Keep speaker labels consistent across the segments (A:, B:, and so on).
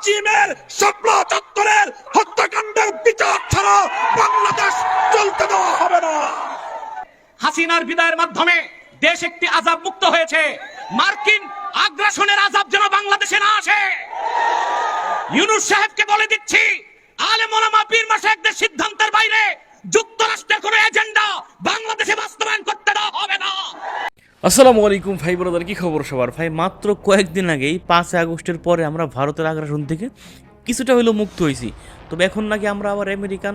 A: পাঁচই মের শাপলা চত্বরের হত্যাকাণ্ডের বিচার ছাড়া বাংলাদেশ চলতে দেওয়া হবে না।
B: হাসিনার বিদায়ের মাধ্যমে দেশ একটি আজাব মুক্ত হয়েছে। মার্কিন আগ্রাসনের আজাব যেন বাংলাদেশে না আসে। ইউনুস সাহেবকে বলে দিচ্ছি, আলেম ওলামা পীর মাসায়েকদের সিদ্ধান্তের বাইরে যুক্তরাষ্ট্রের কোনো এজেন্ডা বাংলাদেশে বাস্তবায়ন করতে দেওয়া হবে না।
C: আসসালামু আলাইকুম ভাই ব্রাদার, কি খবর সবার? ভাই, মাত্র কয়েকদিন আগেই পাঁচই আগস্টের পরে আমরা ভারতের আগ্রাসন থেকে কিছুটা হলেও মুক্ত হয়েছি। তবে এখন নাকি আমরা আবার আমেরিকান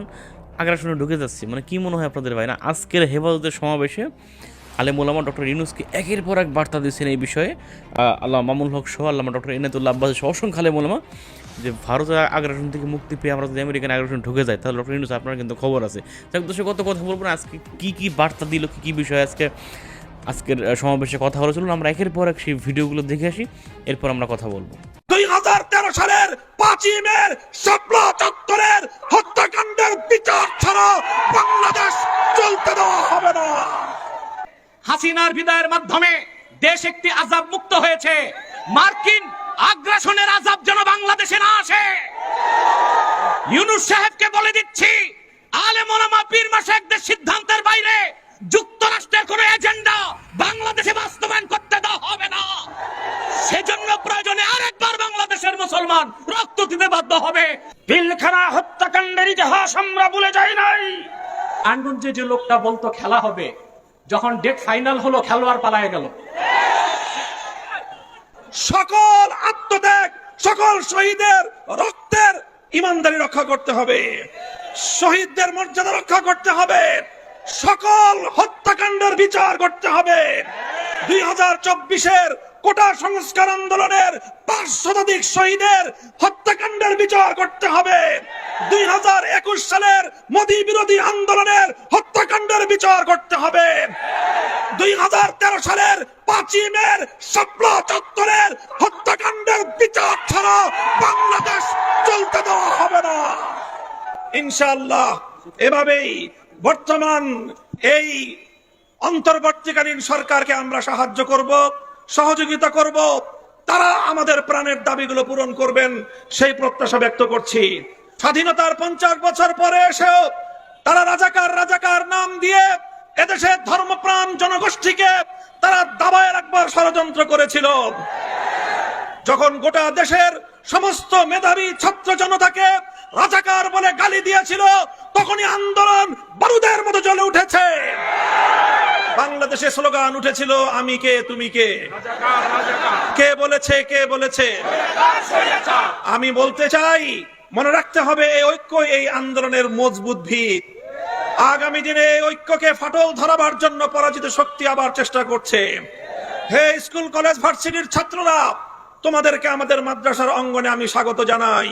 C: আগ্রাসনে ঢুকে যাচ্ছি। মানে কি মনে হয় আপনাদের ভাই না? আজকের হেফাজতের সমাবেশে আলেম ওলামা ডক্টর ইউনুসকে একের পর এক বার্তা দিচ্ছেন এই বিষয়ে। আল্লাহ মামুল হক সহ আল্লামা ডক্টর ইনাতুল্লাহ আব্বাস সহ অসংখ্য আলেম ওলামা যে ভারতের আগ্রাসন থেকে মুক্তি পেয়ে আমরা যদি আমেরিকান আগ্রাসন ঢুকে যাই, তাহলে ডক্টর ইউনুস আপনার কিন্তু খবর আছে। যাক দর্শক, কত কথা বলব না, আজকে কী কী বার্তা দিল, কী কী বিষয় আজকে আজকের সমাবেশে কথা হলো। চলুন আমরা একের পর এক সেই ভিডিওগুলো দেখে আসি। এরপর আমরা কথা বলব।
A: দুই হাজার তেরো সালের পাঁচই মের শাপলা চত্বরের হত্যাকাণ্ডের বিচার ছাড়া বাংলাদেশ চলতে দেওয়া হবে না।
B: হাসিনার বিদায়ের মাধ্যমে দেশ একটি আজাব মুক্ত হয়েছে। মার্কিন আগ্রাসনের আজাব যেন বাংলাদেশে না আসে। ইউনুস সাহেবকে বলে দিচ্ছি আলে ওলামা পীর মাসায়েকদের সিদ্ধান্তের আনগঞ্জে যে লোকটা বলতো খেলা হবে, যখন ডেট ফাইনাল হলো, খেলোয়াড় পালায় গেল।
A: সকল আত্মত্যাগ, সকল শহীদের রক্তের ইমানদারি রক্ষা করতে হবে। শহীদদের মর্যাদা রক্ষা করতে হবে। সকল হত্যাকাণ্ডের বিচার করতে হবে। দুই হাজার চব্বিশের কোটা সংস্কার আন্দোলনের পাঁচ শতাধিক শহীদের হত্যাকাণ্ডের বিচার করতে হবে। দুই হাজার একুশ সালের মোদী বিরোধী আন্দোলনের হত্যাকাণ্ডের বিচার করতে হবে। দুই হাজার তেরো সালের পাঁচই শাপলা চত্বরের হত্যাকাণ্ডের বিচার ছাড়া বাংলাদেশ চলতে দেওয়া হবে না। ইনশাআল্লাহ, এভাবেই বর্তমান এই অন্তর্বর্তীকালীন সরকারকে আমরা সাহায্য করব। সহযোগিতা করব। তারা আমাদের প্রাণের দাবিগুলো পূরণ করবেন, সেই প্রত্যাশা ব্যক্ত করছি। স্বাধীনতার পঞ্চাশ বছর পরে এসেও তারা রাজাকার রাজাকার নাম দিয়ে এদেশের ধর্মপ্রাণ জনগোষ্ঠীকে তারা দাবায় রাখবার ষড়যন্ত্র করেছিল। যখন গোটা দেশের সমস্ত মেধাবী ছাত্র জনতাকে রাজাকার বলে গালি দিয়েছিল, তখনই আন্দোলন বারুদের মতো জ্বলে উঠেছে। বাংলাদেশে স্লোগান উঠেছিল, আমি কে, তুমি কে? কে বলেছে কে বলেছে? আমি বলতে চাই, মনে রাখতে হবে, এই ঐক্য, এই আন্দোলনের মজবুত ভিত। আগামী দিনে ঐক্যকে ফাটল ধরাবার জন্য পরাজিত শক্তি আবার চেষ্টা করছে। হে স্কুল, কলেজ, ভার্সিটির ছাত্ররা, তোমাদেরকে আমাদের মাদ্রাসার অঙ্গনে আমি স্বাগত জানাই।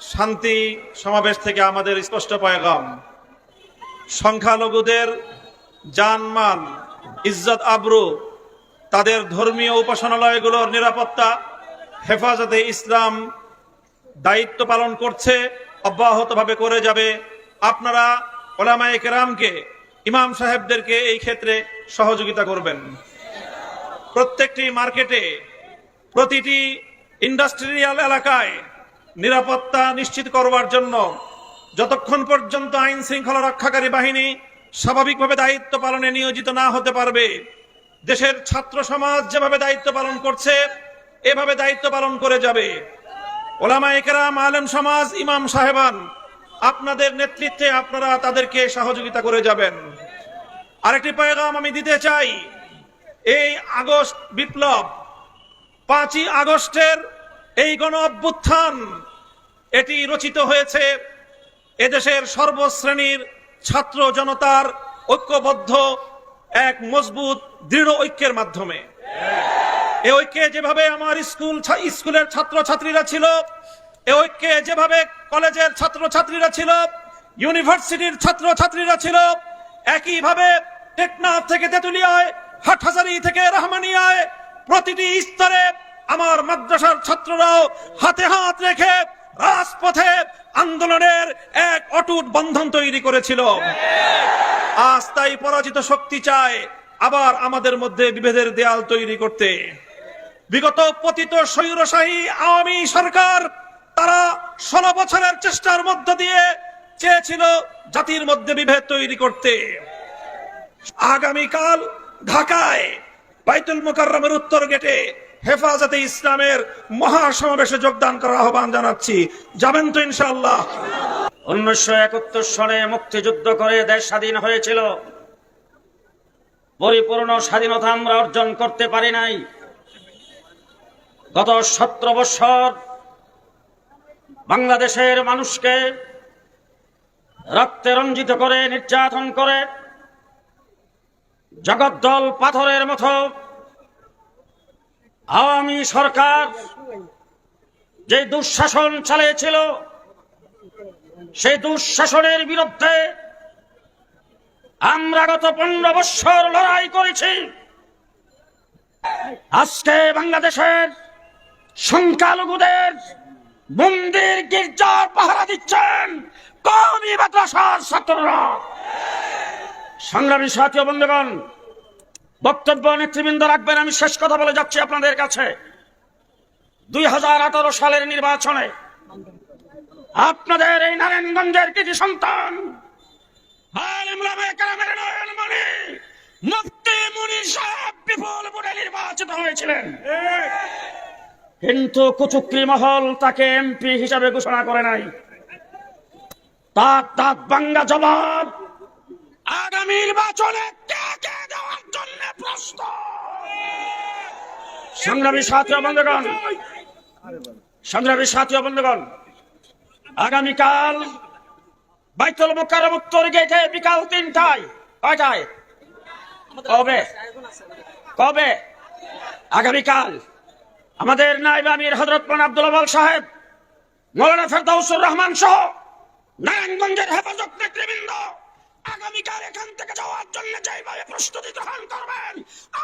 A: শান্তি সমাবেশ থেকে আমাদের স্পষ্ট পয়গাম। সংখ্যালঘুদের জানমাল ইজ্জত আবরু, তাদের ধর্মীয় উপাসনালয়গুলোর নিরাপত্তা, হেফাজতে ইসলাম দায়িত্ব পালন করছে, অব্যাহতভাবে করে যাবে। আপনারা ওলামায়ে কেরামকে, ইমাম সাহেবদেরকে এই ক্ষেত্রে সহযোগিতা করবেন। প্রত্যেকটি মার্কেটে, প্রতিটি ইন্ডাস্ট্রিয়াল এলাকায় নিরাপত্তা নিশ্চিত করবার জন্য যতক্ষণ পর্যন্ত আইন শৃঙ্খলা রক্ষাকারী বাহিনী স্বাভাবিকভাবে দায়িত্ব পালনে নিয়োজিত না হতে পারবে, দেশের ছাত্র সমাজ যেভাবে দায়িত্ব পালন করছে, এভাবে দায়িত্ব পালন করে যাবে। ওলামা একরাম আলেম সমাজ, ইমাম সাহেবান, আপনাদের নেতৃত্বে আপনারা তাদেরকে সহযোগিতা করে যাবেন। আরেকটি পয়গাম আমি দিতে চাই, এই আগস্ট বিপ্লব, পাঁচই আগস্টের এই গণ অভ্যুত্থান এটি রচিত হয়েছে এদেশের সর্বশ্রেণীর ছাত্র জনতার ঐক্যবদ্ধ এক মজবুত, দৃঢ় ঐক্যের মাধ্যমে। এ ঐক্যে যেভাবে আমার স্কুল স্কুলের ছাত্র ছাত্রীরা ছিল, এ ঐক্যে যেভাবে কলেজের ছাত্র ছাত্রীরা ছিল, ইউনিভার্সিটির ছাত্র ছাত্রীরা ছিল, একইভাবে টেকনাফ থেকে তেতুলিয়ায়, হাটহাজারি থেকে রহমানিয়ায় প্রতিটি স্তরে আমার মাদ্রাসার ছাত্ররাও হাতে হাত রেখে রাজপথে আন্দোলনের এক অটুট বন্ধন তৈরি করেছিল। আজ তাই পরাজিত শক্তি চায় আবার আমাদের মধ্যে বিভেদের দেয়াল তৈরি করতে। বিগত পতিত স্বৈরশাহী আওয়ামী সরকার তারা ষোলো বছরের চেষ্টার মধ্য দিয়ে চেয়েছিল জাতির মধ্যে বিভেদ তৈরি করতে। আগামীকাল ঢাকায় বাইতুল মোকাররমের উত্তর গেটে হেফাজতে ইসলামের মহাসমাবেশে যোগদান করার আহ্বান জানাচ্ছি। যাবেন তো ইনশাআল্লাহ।
D: উনিশশো একাত্তর সনে মুক্তিযুদ্ধ করে দেশ স্বাধীন হয়েছিল। পরিপূর্ণ স্বাধীনতা আমরা অর্জন করতে পারি নাই। গত সতেরো বৎসর বাংলাদেশের মানুষকে রক্তে রঞ্জিত করে, নির্যাতন করে, জগদ্দল পাথরের মতো আওয়ামী সরকার যে দুঃশাসন চালিয়েছিল, সেই দুঃশাসনের বিরুদ্ধে আমরা গত পনেরো বৎসর লড়াই করেছি। আজকে বাংলাদেশের সংখ্যালঘুদের মন্দির গির্জার পাহারা দিচ্ছেন কমি মাদ্রাসার ছাত্ররা। সংগ্রামী সাথী বন্ধুগণ বক্তব্য নেতৃবৃন্দ রাখবেন, আমি শেষ কথা বলে যাচ্ছি আপনাদের কাছে। দুই হাজার আঠারো সালের নির্বাচনে আপনাদের এই নারায়ণগঞ্জের কৃতি সন্তান নির্বাচিত হয়েছিলেন। কিন্তু মহল তাকে এমপি হিসাবে ঘোষণা করে নাই। তার জবাব আগামী নির্বাচনে সংগ্রামী বন্ধুগণ সংগ্রামী বন্ধুগণ, আগামীকাল উত্তর গেটে বিকাল তিনটায়, কয়টায়? কবে? কবে? আগামীকাল। আমাদের নাইব আমির হজরত মান আব্দুল আবাল সাহেব, মৌলানা ফেরদাউসুর রহমান সহ নারায়ণগঞ্জের হেফাজত নেতৃবৃন্দ আগামীকাল এখান থেকে যাওয়ার জন্য যেভাবে প্রস্তুতি গ্রহণ করবেন,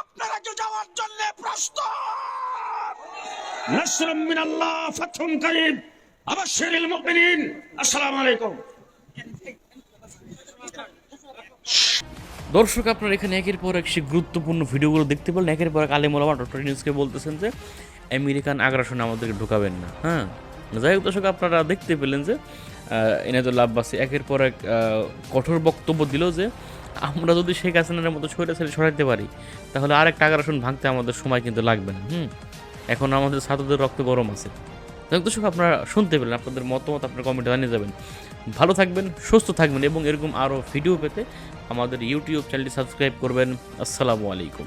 D: আপনারা কি যাওয়ার জন্য প্রস্তুত? নসরুম মিনাল্লাহ ফাতহুন করিম। আবাশশিরিল মুমিনিন। আসসালামু আলাইকুম।
C: দর্শক, আপনারা এখানে একের পর এক সে গুরুত্বপূর্ণ ভিডিওগুলো দেখতে পেলেন। একের পর এক আলিমুল আবার ডক্টর নিউজকে বলতেছেন যে, আমেরিকান আগ্রাসনে আমাদেরকে ঢুকাবেন না। হ্যাঁ? যাই হোক দর্শক আপনারা দেখতে পেলেন যে আহ, এনাদুল্লাহ আব্বাসী একের পর এক কঠোর বক্তব্য দিল যে আমরা যদি শেখ হাসিনার মতো ছড়ে ছেড়ে সরাইতে পারি তাহলে আরেকটা আগ্রাসন ভাঙতে আমাদের সময় কিন্তু লাগবে না হুম? এখন আমাদের ছাত্রদের রক্ত গরম আছে। দর্শক আপনারা শুনতে পেলেন আপনাদের মতামত আপনার কমেন্টে জানিয়ে যাবেন। ভালো থাকবেন সুস্থ থাকবেন এবং এরকম আরও ভিডিও পেতে আমাদের ইউটিউব চ্যানেলটি সাবস্ক্রাইব করবেন। আসসালামু আলাইকুম।